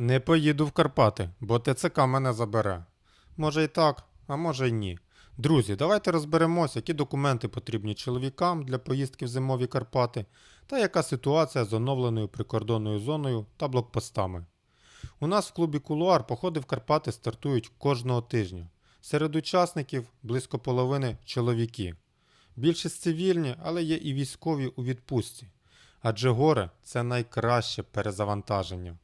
Не поїду в Карпати, бо ТЦК мене забере. Може і так, а може й ні. Друзі, давайте розберемося, які документи потрібні чоловікам для поїздки в зимові Карпати та яка ситуація з оновленою прикордонною зоною та блокпостами. У нас в клубі Кулуар походи в Карпати стартують кожного тижня. Серед учасників близько половини чоловіки. Більшість цивільні, але є і військові у відпустці. Адже горе це найкраще перезавантаження.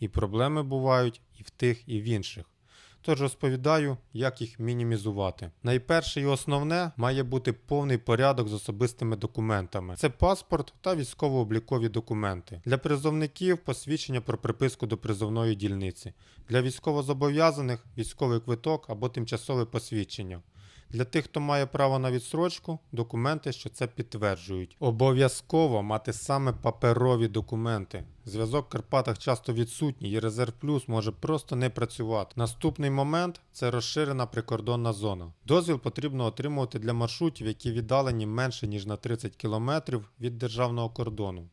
І проблеми бувають і в тих, і в інших. Тож розповідаю, як їх мінімізувати. Найперше і основне має бути повний порядок з особистими документами. Це паспорт та військово-облікові документи. Для призовників посвідчення про приписку до призовної дільниці. Для військовозобов'язаних військовий квиток або тимчасове посвідчення. Для тих, хто має право на відсрочку, документи, що це підтверджують. Обов'язково мати саме паперові документи. Зв'язок в Карпатах часто відсутній, і резерв плюс може просто не працювати. Наступний момент це розширена прикордонна зона. Дозвіл потрібно отримувати для маршрутів, які віддалені менше ніж на 30 км від державного кордону.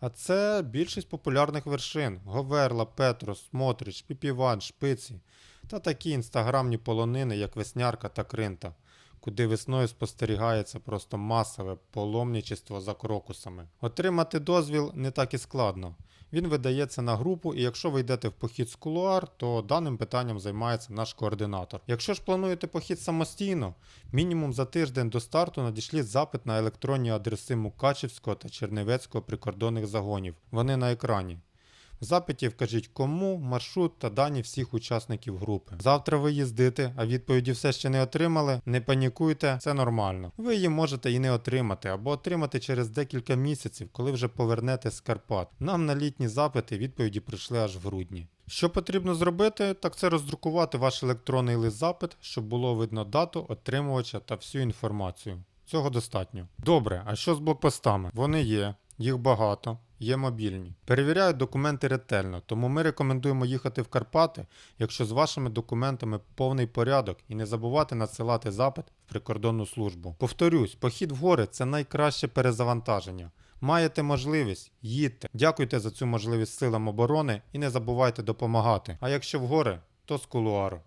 А це більшість популярних вершин: Говерла, Петрос, Смотрич, Піпіван, Шпиці та такі інстаграмні полонини, як Веснярка та Кринта, куди весною спостерігається просто масове паломничество за крокусами. Отримати дозвіл не так і складно. Він видається на групу, і якщо ви йдете в похід з кулуар, то даним питанням займається наш координатор. Якщо ж плануєте похід самостійно, мінімум за тиждень до старту надішліть запит на електронні адреси Мукачівського та Чернівецького прикордонних загонів. Вони на екрані. В запиті вкажіть кому, маршрут та дані всіх учасників групи. Завтра ви їздите, а відповіді все ще не отримали. Не панікуйте, це нормально. Ви її можете і не отримати, або отримати через декілька місяців, коли вже повернете з Карпат. Нам на літні запити відповіді прийшли аж в грудні. Що потрібно зробити, так це роздрукувати ваш електронний лист запит, щоб було видно дату, отримувача та всю інформацію. Цього достатньо. Добре, а що з блокпостами? Вони є, їх багато, є мобільні. Перевіряють документи ретельно, тому ми рекомендуємо їхати в Карпати, якщо з вашими документами повний порядок, і не забувати надсилати запит в прикордонну службу. Повторюсь, похід в гори це найкраще перезавантаження. Маєте можливість, їдьте. Дякуйте за цю можливість силам оборони і не забувайте допомагати. А якщо в гори, то з кулуару.